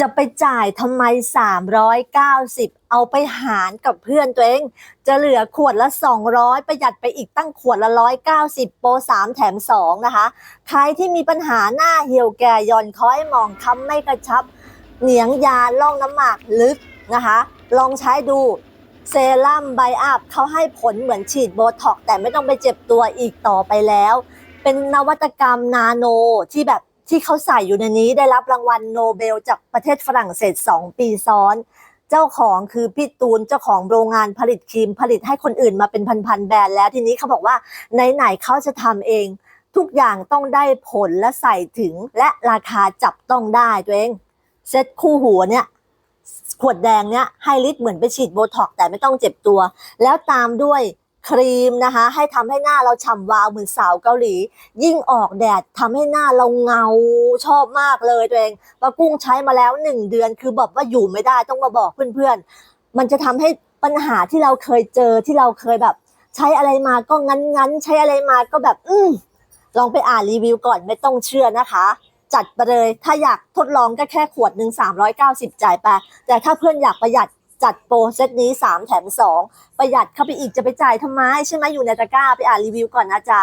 จะไปจ่ายทำไม 390 เอาไปหารกับเพื่อนตัวเอง จะเหลือขวดละ 200 ประหยัดไปอีกตั้งขวดละ 190 โปร 3 แถม 2 นะคะ ใครที่มีปัญหาหน้าเหี่ยวแก่ย่อนคล้อยมองค้ำไม่กระชับ เหนียงยาล่องน้ำหมากลึกนะคะ ลองใช้ดูเซรั่มไบอัพเขาให้ผลเหมือนฉีดโบท็อกแต่ไม่ต้องไปเจ็บตัวอีกต่อไปแล้ว เป็นนวัตกรรมนาโนที่แบบ ที่เขาใส่อยู่ในนี้ได้รับรางวัลโนเบลจากประเทศฝรั่งเศส2ปีซ้อน เจ้าของคือพี่ตูนเจ้าของโรงงานผลิตครีมผลิตให้คนอื่นมาเป็นพันๆแบรนด์แล้วทีนี้เขาบอกว่าไหนๆเขาจะทำเอง ทุกอย่างต้องได้ผลและใส่ถึงและราคาจับต้องได้ตัวเองเซ็ตคู่หัวเนี่ยขวดแดงเนี่ยให้ลิตรเหมือนไปฉีดโบท็อกแต่ไม่ต้องเจ็บตัว แล้วตามด้วย ครีมนะคะ ให้ทำให้หน้าเราฉ่ำวาวเหมือนสาวเกาหลี ยิ่งออกแดดทำให้หน้าเราเงาชอบมากเลยตัวเองปากุ้งใช้มาแล้วหนึ่งเดือนคือบอกว่าอยู่ไม่ได้ต้องมาบอกเพื่อนๆ มันจะทำให้ปัญหาที่เราเคยเจอที่เราเคยแบบ ใช้อะไรมาก็งั้นๆ ใช้อะไรมาก็แบบ อืมลองไปอ่านรีวิวก่อนไม่ต้องเชื่อนะคะจัดไปเลย ถ้าอยากทดลองก็แค่ขวดหนึ่ง390 จ่ายไป แต่ถ้าเพื่อนอยากประหยัด จัดโปรเซตนี้ 3 แถม 2 ประหยัดเข้าไปอีกจะไปจ่ายทำไม ใช่ไหมอยู่ในตะกร้าไปอ่านรีวิวก่อนนะจ๊ะ